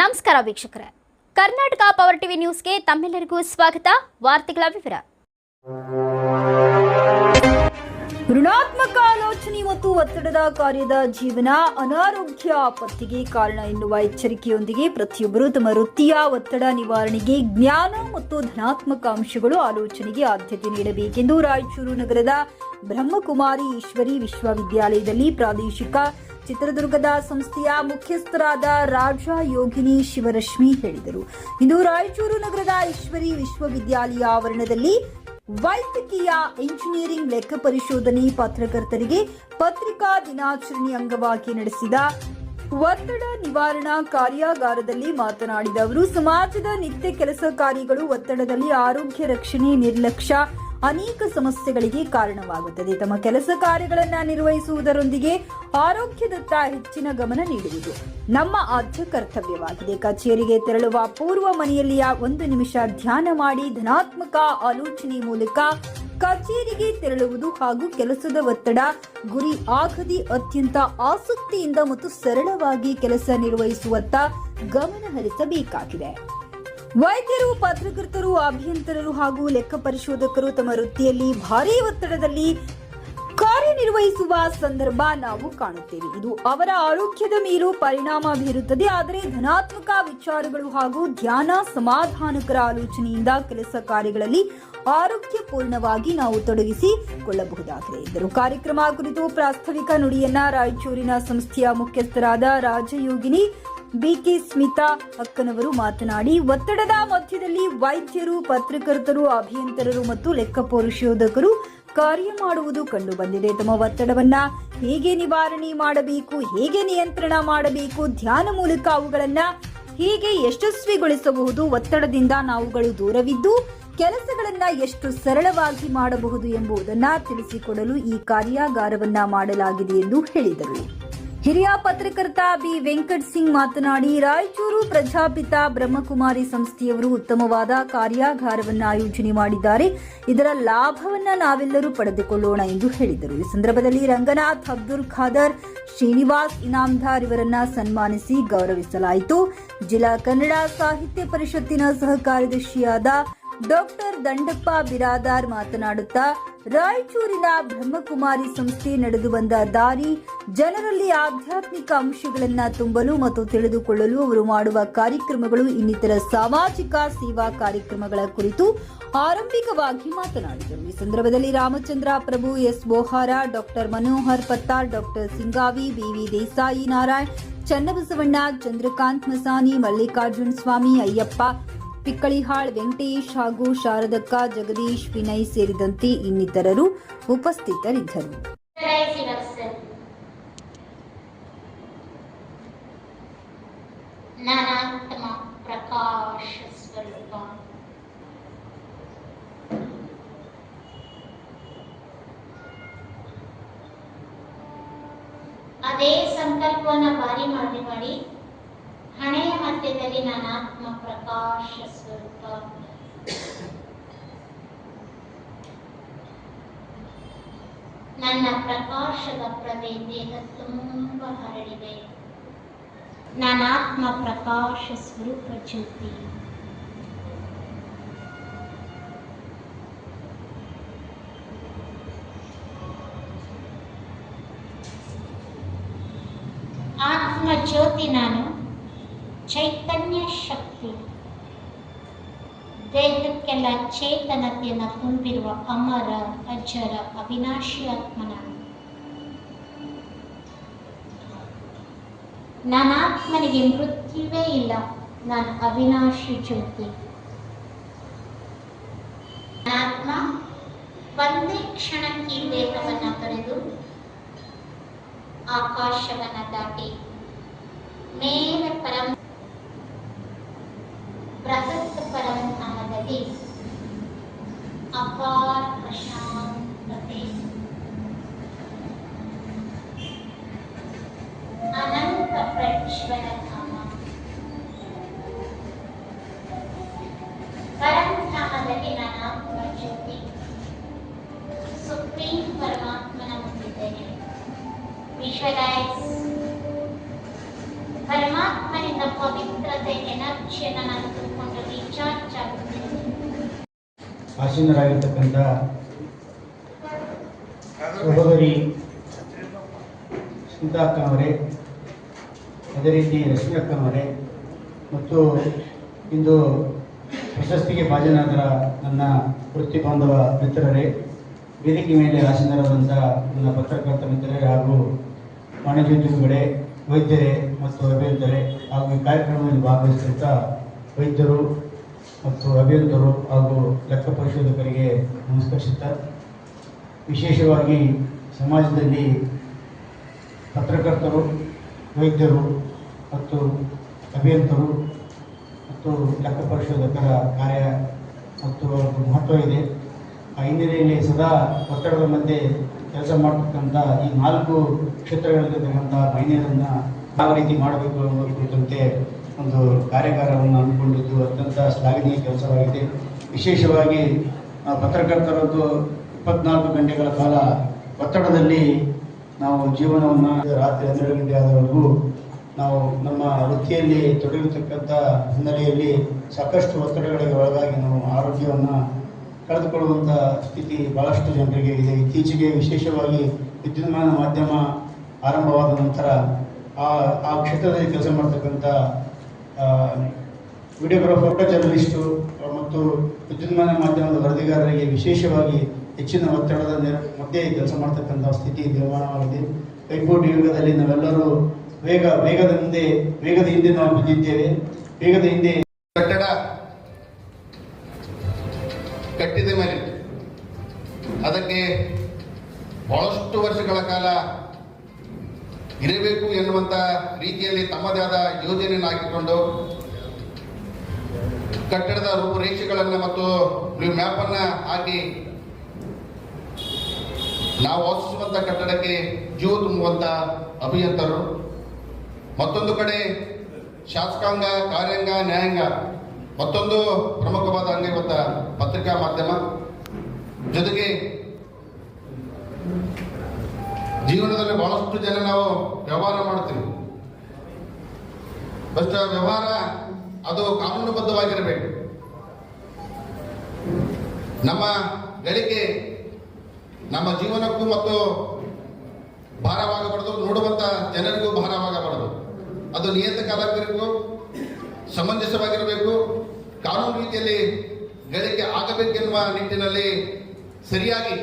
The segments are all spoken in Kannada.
ನಮಸ್ಕಾರ ವೀಕ್ಷಕರೇ. ಕರ್ನಾಟಕ ಪವರ್ ಟಿವಿ ನ್ಯೂಸ್ಗೆ ತಮ್ಮೆಲ್ಲರಿಗೂ ಸ್ವಾಗತ. ವಾರ್ತೆಗಳ ವಿವರ. ಋಣಾತ್ಮಕ ಆಲೋಚನೆ ಮತ್ತು ಒತ್ತಡದ ಕಾರ್ಯದ ಜೀವನ ಅನಾರೋಗ್ಯ ಆಪತ್ತಿಗೆ ಕಾರಣ ಎನ್ನುವ ಎಚ್ಚರಿಕೆಯೊಂದಿಗೆ ಪ್ರತಿಯೊಬ್ಬರು ತಮ್ಮ ವೃತ್ತಿಯ ಒತ್ತಡ ನಿವಾರಣೆಗೆ ಜ್ಞಾನ ಮತ್ತು ಧನಾತ್ಮಕ ಅಂಶಗಳು ಆಲೋಚನೆಗೆ ಆದ್ಯತೆ ನೀಡಬೇಕೆಂದು ರಾಯಚೂರು ನಗರದ ಬ್ರಹ್ಮಕುಮಾರಿ ಈಶ್ವರಿ ವಿಶ್ವವಿದ್ಯಾಲಯದಲ್ಲಿ ಪ್ರಾದೇಶಿಕ ಚಿತ್ರದುರ್ಗದ ಸಂಸ್ಥೆಯ ಮುಖ್ಯಸ್ಥರಾದ ರಾಜ ಯೋಗಿನಿ ಶಿವರಶ್ಮಿ ಹೇಳಿದರು. ಇಂದು ರಾಯಚೂರು ನಗರದ ಈಶ್ವರಿ ವಿಶ್ವವಿದ್ಯಾಲಯ ಆವರಣದಲ್ಲಿ ವೈದ್ಯಕೀಯ ಇಂಜಿನಿಯರಿಂಗ್ ಲೆಕ್ಕ ಪರಿಶೋಧನೆ ಪತ್ರಕರ್ತರಿಗೆ ಪತ್ರಿಕಾ ದಿನಾಚರಣೆ ಅಂಗವಾಗಿ ನಡೆಸಿದ ಒತ್ತಡ ನಿವಾರಣಾ ಕಾರ್ಯಾಗಾರದಲ್ಲಿ ಮಾತನಾಡಿದ ಅವರು, ಸಮಾಜದ ನಿತ್ಯ ಕೆಲಸ ಕಾರ್ಯಗಳು ಒತ್ತಡದಲ್ಲಿ ಆರೋಗ್ಯ ರಕ್ಷಣೆ ನಿರ್ಲಕ್ಷ್ಯ ಅನೇಕ ಸಮಸ್ಯೆಗಳಿಗೆ ಕಾರಣವಾಗುತ್ತದೆ. ತಮ್ಮ ಕೆಲಸ ಕಾರ್ಯಗಳನ್ನು ನಿರ್ವಹಿಸುವುದರೊಂದಿಗೆ ಆರೋಗ್ಯದತ್ತ ಹೆಚ್ಚಿನ ಗಮನ ನೀಡುವುದು ನಮ್ಮ ಆದ್ಯ ಕರ್ತವ್ಯವಾಗಿದೆ. ಕಚೇರಿಗೆ ತೆರಳುವ ಪೂರ್ವ ಮನೆಯಲ್ಲಿಯ ಒಂದು ನಿಮಿಷ ಧ್ಯಾನ ಮಾಡಿ ಧನಾತ್ಮಕ ಆಲೋಚನೆ ಮೂಲಕ ಕಚೇರಿಗೆ ತೆರಳುವುದು ಹಾಗೂ ಕೆಲಸದ ಒತ್ತಡ, ಗುರಿ ಆಗದಿ ಅತ್ಯಂತ ಆಸಕ್ತಿಯಿಂದ ಮತ್ತು ಸರಳವಾಗಿ ಕೆಲಸ ನಿರ್ವಹಿಸುವತ್ತ ಗಮನ ಹರಿಸಬೇಕಾಗಿದೆ. ವೈದ್ಯರು, ಪತ್ರಕರ್ತರು, ಅಭಿಯಂತರರು ಹಾಗೂ ಲೆಕ್ಕ ಪರಿಶೋಧಕರು ತಮ್ಮ ವೃತ್ತಿಯಲ್ಲಿ ಭಾರೀ ಒತ್ತಡದಲ್ಲಿ ಕಾರ್ಯನಿರ್ವಹಿಸುವ ಸಂದರ್ಭ ನಾವು ಕಾಣುತ್ತೇವೆ. ಇದು ಅವರ ಆರೋಗ್ಯದ ಮೇಲೂ ಪರಿಣಾಮ ಬೀರುತ್ತದೆ. ಆದರೆ ಧನಾತ್ಮಕ ವಿಚಾರಗಳು ಹಾಗೂ ಧ್ಯಾನ ಸಮಾಧಾನಕರ ಆಲೋಚನೆಯಿಂದ ಕೆಲಸ ಕಾರ್ಯಗಳಲ್ಲಿ ಆರೋಗ್ಯಪೂರ್ಣವಾಗಿ ನಾವು ತೊಡಗಿಸಿಕೊಳ್ಳಬಹುದಾಗಿದೆ ಎಂದರು. ಕಾರ್ಯಕ್ರಮ ಕುರಿತು ಪ್ರಾಸ್ತಾವಿಕ ನುಡಿಯನ್ನ ರಾಯಚೂರಿನ ಸಂಸ್ಥೆಯ ಮುಖ್ಯಸ್ಥರಾದ ರಾಜಯೋಗಿನಿ ಬಿಕೆ ಸ್ಮಿತಾ ಅಕ್ಕನವರು ಮಾತನಾಡಿ, ಒತ್ತಡದ ಮಧ್ಯದಲ್ಲಿ ವೈದ್ಯರು, ಪತ್ರಕರ್ತರು, ಅಭಿಯಂತರರು ಮತ್ತು ಲೆಕ್ಕ ಪರಿಶೋಧಕರು ಕಾರ್ಯ ಮಾಡುವುದು ಕಂಡು ಬಂದಿದೆ ತಮ್ಮ ಒತ್ತಡವನ್ನ ಹೇಗೆ ನಿವಾರಣೆ ಮಾಡಬೇಕು, ಹೇಗೆ ನಿಯಂತ್ರಣ ಮಾಡಬೇಕು, ಧ್ಯಾನ ಮೂಲಕ ಅವುಗಳನ್ನ ಹೇಗೆ ಯಶಸ್ವಿಗೊಳಿಸಬಹುದು, ಒತ್ತಡದಿಂದ ನಾವುಗಳು ದೂರವಿದ್ದು ಕೆಲಸಗಳನ್ನ ಎಷ್ಟು ಸರಳವಾಗಿ ಮಾಡಬಹುದು ಎಂಬುದನ್ನ ತಿಳಿಸಿಕೊಡಲು ಈ ಕಾರ್ಯಾಗಾರವನ್ನ ಮಾಡಲಾಗಿದೆ ಎಂದು ಹೇಳಿದರು. ಹಿರಿಯ ಪತ್ರಕರ್ತ ಬಿ. ವೆಂಕಟ್ ಸಿಂಗ್ ಮಾತನಾಡಿ, ರಾಯಚೂರು ಪ್ರಜಾಪಿತ ಬ್ರಹ್ಮಕುಮಾರಿ ಸಂಸ್ಥೆಯವರು ಉತ್ತಮವಾದ ಕಾರ್ಯಾಗಾರವನ್ನು ಆಯೋಜನೆ ಮಾಡಿದ್ದಾರೆ. ಇದರ ಲಾಭವನ್ನ ನಾವೆಲ್ಲರೂ ಪಡೆದುಕೊಳ್ಳೋಣ ಎಂದು ಹೇಳಿದರು. ಈ ಸಂದರ್ಭದಲ್ಲಿ ರಂಗನಾಥ್, ಅಬ್ದುಲ್ ಖಾದರ್, ಶ್ರೀನಿವಾಸ್ ಇನಾಮ್ದಾರ್ ಇವರನ್ನ ಸನ್ಮಾನಿಸಿ ಗೌರವಿಸಲಾಯಿತು. ಜಿಲ್ಲಾ ಕನ್ನಡ ಸಾಹಿತ್ಯ ಪರಿಷತ್ತಿನ ಸಹ ಕಾರ್ಯದರ್ಶಿಯಾದ ಡಾಕ್ಟರ್ ದಂಡಪ್ಪ ಬಿರಾದಾರ್ ಮಾತನಾಡುತ್ತಾ ರಾಯಚೂರಿನ ಬ್ರಹ್ಮಕುಮಾರಿ ಸಂಸ್ಥೆ ನಡೆದು ಬಂದ ದಾರಿ ಜನರಲ್ಲಿ ಆಧ್ಯಾತ್ಮಿಕ ಅಂಶಗಳನ್ನು ತುಂಬಲು ಮತ್ತು ತಿಳಿದುಕೊಳ್ಳಲು ಅವರು ಮಾಡುವ ಕಾರ್ಯಕ್ರಮಗಳು ಇನ್ನಿತರ ಸಾಮಾಜಿಕ ಸೇವಾ ಕಾರ್ಯಕ್ರಮಗಳ ಕುರಿತು ಆರಂಭಿಕವಾಗಿ ಮಾತನಾಡಿದರು. ಈ ಸಂದರ್ಭದಲ್ಲಿ Ramachandra Prabhu, S Bohara, doctor Manohar Pattar, doctor Singavi, BV Desai Narayan, Channabasavanna, Chandrakant Masani, Mallikarjun Swami, Ayyappa Pikkalihal Venkatesh ಹಾಗೂ ಶಾರದಕ್ಕ ಜಗದೀಶ್ ವಿನಯ್ ಸೇರಿದಂತೆ ಇನ್ನಿತರರು ಉಪಸ್ಥಿತರಿದ್ದರು. ಪ್ರಕಾಶ ಅದೇ ಸಂಕಲ್ಪವನ್ನು ಬಾರಿ ಮಾಡಿ ಮಾಡಿ ಹಣೆಯ ಮಧ್ಯದಲ್ಲಿ ಆತ್ಮ ಪ್ರಕಾಶ ಸ್ವರೂಪ. ನನ್ನ ಪ್ರಕಾಶದ ಪ್ರಭೆ ದೇಹ ತುಂಬ ಹರಡಿದೆ. ಆತ್ಮ ಪ್ರಕಾಶ ಸ್ವರೂಪ ಜ್ಯೋತಿ. ಆತ್ಮ ಜ್ಯೋತಿ ನಾನು ಚೈತನ್ಯ ಶಕ್ತಿ ದೇಹಕ್ಕೆಲ್ಲ ಚೇತನತೆಯನ್ನು ತುಂಬಿರುವ ಅಮರ ಅಜ್ಜರ ಅವಿನಾಶಿ ಆತ್ಮನ. ನಾನು ನಾನಾತ್ಮನಿಗೆ ಮೃತ್ಯುವೇ ಇಲ್ಲ, ನಾನು ಅವಿನಾಶಿ ಜ್ಯೋತಿ. ಆತ್ಮ, ಒಂದೇ ಕ್ಷಣಕ್ಕೆ ದೇಹವನ್ನು ತೊರೆದು ಆಕಾಶವನ್ನ ದಾಟಿ, ಮೇಲೆ ಪರಮ ಪ್ರಜ್ವಲ ಧಾಮ ಪರಂಧಾಮದಲ್ಲಿ ನನ್ನ ಜ್ಯೋತಿ ಸುಪ್ರೀಂ ಆಸೀನರಾಗಿರ್ತಕ್ಕಂಥ ಸಹೋದರಿ ಸ್ಮಿತಾ ಅದೇ ರೀತಿ ರಶ್ಮಿ ಅಕ್ಕನವರೇ ಮತ್ತು ಇಂದು ಪ್ರಶಸ್ತಿಗೆ ಭಾಜನಾದರ ನನ್ನ ವೃತ್ತಿ ಬಾಂಧವ ಮಿತ್ರರೇ, ವೇದಿಕೆ ಮೇಲೆ ಆಸೀನರಾದಂಥ ನನ್ನ ಪತ್ರಕರ್ತ ಮಿತ್ರರೇ ಹಾಗೂ ವಾಣಿಜ್ಯೋದ್ಯಮಿಗಳೇ ವೈದ್ಯರೇ ಮತ್ತು ಅಭಿಯಂತರೇ ಹಾಗೂ ಈ ಕಾರ್ಯಕ್ರಮದಲ್ಲಿ ಭಾಗವಹಿಸಿದಂಥ ವೈದ್ಯರು ಮತ್ತು ಅಭಿಯಂತರು ಹಾಗೂ ಲೆಕ್ಕ ಪರಿಶೋಧಕರಿಗೆ ನಮಸ್ಕರಿಸುತ್ತಾ, ವಿಶೇಷವಾಗಿ ಸಮಾಜದಲ್ಲಿ ಪತ್ರಕರ್ತರು, ವೈದ್ಯರು ಮತ್ತು ಅಭಿಯಂತರು ಮತ್ತು ಲೆಕ್ಕ ಪರಿಶೋಧಕರ ಕಾರ್ಯ ಮತ್ತು ಮಹತ್ವ ಇದೆ. ಆ ಹಿನ್ನೆಲೆಯಲ್ಲಿ ಸದಾ ಒತ್ತಡದ ಮಧ್ಯೆ ಕೆಲಸ ಮಾಡ್ತಕ್ಕಂಥ ಈ ನಾಲ್ಕು ಕ್ಷೇತ್ರಗಳಲ್ಲಿರ್ತಕ್ಕಂಥ ಮಹಿಳೆಯರನ್ನು ಯಾವ ರೀತಿ ಮಾಡಬೇಕು ಅನ್ನೋದ್ರ ಕುರಿತಂತೆ ಒಂದು ಕಾರ್ಯಾಗಾರವನ್ನು ಹಮ್ಮಿಕೊಂಡಿದ್ದು ಅತ್ಯಂತ ಶ್ಲಾಘನೀಯ ಕೆಲಸವಾಗಿದೆ. ವಿಶೇಷವಾಗಿ ಪತ್ರಕರ್ತರದ್ದು ಇಪ್ಪತ್ನಾಲ್ಕು ಗಂಟೆಗಳ ಕಾಲ ಒತ್ತಡದಲ್ಲಿ ನಾವು ಜೀವನವನ್ನು ರಾತ್ರಿ ಹನ್ನೆರಡು ಗಂಟೆ ಆದವರೆಗೂ ನಾವು ನಮ್ಮ ವೃತ್ತಿಯಲ್ಲಿ ತೊಡಗಿರ್ತಕ್ಕಂಥ ಹಿನ್ನೆಲೆಯಲ್ಲಿ ಸಾಕಷ್ಟು ಒತ್ತಡಗಳಿಗೆ ಒಳಗಾಗಿ ನಾವು ಆರೋಗ್ಯವನ್ನು ಕಳೆದುಕೊಳ್ಳುವಂಥ ಸ್ಥಿತಿ ಭಾಳಷ್ಟು ಜನರಿಗೆ ಇದೆ. ಇತ್ತೀಚೆಗೆ ವಿಶೇಷವಾಗಿ ವಿದ್ಯುನ್ಮಾನ ಮಾಧ್ಯಮ ಆರಂಭವಾದ ನಂತರ ಆ ಆ ಕ್ಷೇತ್ರದಲ್ಲಿ ಕೆಲಸ ಮಾಡ್ತಕ್ಕಂಥ ವಿಡಿಯೋಗ್ರಾಫರ್, ಜರ್ನಲಿಸ್ಟು ಮತ್ತು ವಿದ್ಯುನ್ಮಾನ ಮಾಧ್ಯಮದ ವರದಿಗಾರರಿಗೆ ವಿಶೇಷವಾಗಿ ಹೆಚ್ಚಿನ ಒತ್ತಡದ ಮಧ್ಯೆ ಕೆಲಸ ಮಾಡ್ತಕ್ಕಂಥ ಸ್ಥಿತಿ ನಿರ್ಮಾಣವಾಗಿದೆ. ಕೈಪೋಟಿ ಯುಗದಲ್ಲಿ ನಾವೆಲ್ಲರೂ ವೇಗ, ವೇಗದ ಹಿಂದೆ ವೇಗದ ಹಿಂದೆ ನಾವು ಬಿದ್ದಿದ್ದೇವೆ ವೇಗದ ಹಿಂದೆ ಕಟ್ಟಡ ಕಟ್ಟಿದ ಮೇಲೆ. ಅದಕ್ಕೆ ಬಹಳಷ್ಟು ವರ್ಷಗಳ ಕಾಲ ಇರಬೇಕು ಎನ್ನುವಂತ ರೀತಿಯಲ್ಲಿ ತಮ್ಮದೇ ಆದ ಯೋಜನೆಯನ್ನು ಹಾಕಿಕೊಂಡು ಕಟ್ಟಡದ ರೂಪುರೇಷೆಗಳನ್ನು ಮತ್ತು ಮ್ಯಾಪ್ ಅನ್ನ ಹಾಕಿ ನಾವು ವಾಸಿಸುವಂತ ಕಟ್ಟಡಕ್ಕೆ ಜೀವ ತುಂಬುವಂತ ಅಭಿಯಂತರು ಮತ್ತೊಂದು ಕಡೆ ಶಾಸಕಾಂಗ, ಕಾರ್ಯಾಂಗ, ನ್ಯಾಯಾಂಗ, ಮತ್ತೊಂದು ಪ್ರಮುಖವಾದ ಅಂಗ ಇವತ್ತ ಪತ್ರಿಕಾ ಮಾಧ್ಯಮ. ಜೊತೆಗೆ ಜೀವನದಲ್ಲಿ ಬಹಳಷ್ಟು ಜನ ನಾವು ವ್ಯವಹಾರ ಮಾಡ್ತೀವಿ. ಫಸ್ಟ್ ವ್ಯವಹಾರ ಅದು ಕಾನೂನುಬದ್ಧವಾಗಿರಬೇಕು. ನಮ್ಮ ಗಳಿಕೆ, ನಮ್ಮ ಜೀವನಕ್ಕೂ ಮತ್ತು ಭಾರವಾಗಬಾರದು, ನೋಡುವಂತ ಜನರಿಗೂ ಭಾರವಾಗಬಾರದು. ಅದು ನಿಯತಕ್ಕಾಗಿರಬೇಕು ಸಮಂಜಸವಾಗಿರಬೇಕು? ಕಾನೂನು ರೀತಿಯಲ್ಲಿ ಗಳಿಕೆ ಆಗಬೇಕೆನ್ನುವ ನಿಟ್ಟಿನಲ್ಲಿ ಸರಿಯಾಗಿ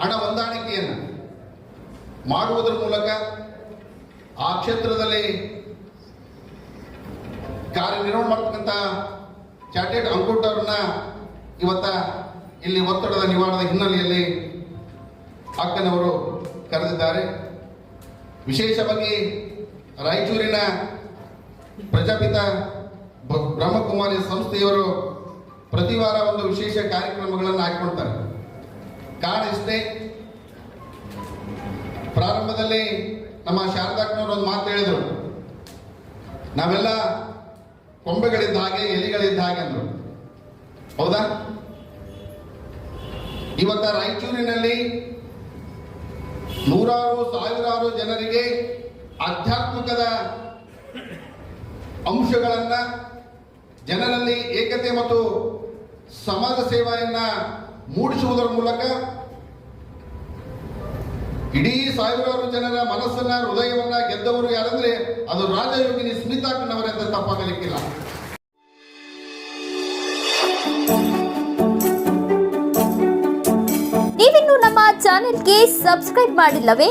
ಹಣ ಹೊಂದಾಣಿಕೆಯನ್ನು ಮಾಡುವುದರ ಮೂಲಕ ಆ ಕ್ಷೇತ್ರದಲ್ಲಿ ಕಾರ್ಯನಿರ್ವಹಣೆ ಮಾಡ್ತಕ್ಕಂಥ ಚಾರ್ಟೆಡ್ ಅಕೌಂಟ್ ಅವ್ರನ್ನ ಇವತ್ತ ಇಲ್ಲಿ ಒತ್ತಡದ ನಿವಾರಣದ ಹಿನ್ನೆಲೆಯಲ್ಲಿ ಅಕ್ಕನವರು ಕರೆದಿದ್ದಾರೆ. ವಿಶೇಷವಾಗಿ ರಾಯಚೂರಿನ ಪ್ರಜಾಪಿತ ಬ್ರಹ್ಮಕುಮಾರಿ ಸಂಸ್ಥೆಯವರು ಪ್ರತಿ ವಾರ ಒಂದು ವಿಶೇಷ ಕಾರ್ಯಕ್ರಮಗಳನ್ನು ಹಾಕಿಕೊಳ್ತಾರೆ ಕಾರಣ ಇಷ್ಟೇ, ಪ್ರಾರಂಭದಲ್ಲಿ ನಮ್ಮ ಶಾರದಾಕ್ನವರು ಒಂದು ಮಾತು ಹೇಳಿದರು. ನಾವೆಲ್ಲ ಕೊಂಬೆಗಳಿದ್ದ ಹಾಗೆ, ಎಲೆಗಳಿದ್ದ ಹಾಗೆ ಅಂದರು. ಹೌದಾ? ಇವತ್ತ ರಾಯಚೂರಿನಲ್ಲಿ ನೂರಾರು, ಸಾವಿರಾರು ಜನರಿಗೆ ಆಧ್ಯಾತ್ಮಿಕದ ಅಂಶಗಳನ್ನ ಜನರಲ್ಲಿ ಏಕತೆ ಮತ್ತು ಸಮಾಜ ಸೇವೆಯನ್ನ ಮೂಡಿಸುವುದರ ಮೂಲಕ ಇಡೀ ಸಾವಿರಾರು ಜನರ ಮನಸ್ಸನ್ನ, ಹೃದಯವನ್ನ ಗೆದ್ದವರು ಯಾರಂದ್ರೆ ಅದು ರಾಜಯೋಗಿನಿ ಸ್ಮಿತಾಕ್ಕನವರೆಂದ ತಪ್ಪಾಗಲಿಕ್ಕಿಲ್ಲ. ನೀವಿನ್ನು ನಮ್ಮ ಚಾನೆಲ್ಗೆ ಸಬ್ಸ್ಕ್ರೈಬ್ ಮಾಡಿಲ್ಲವೇ?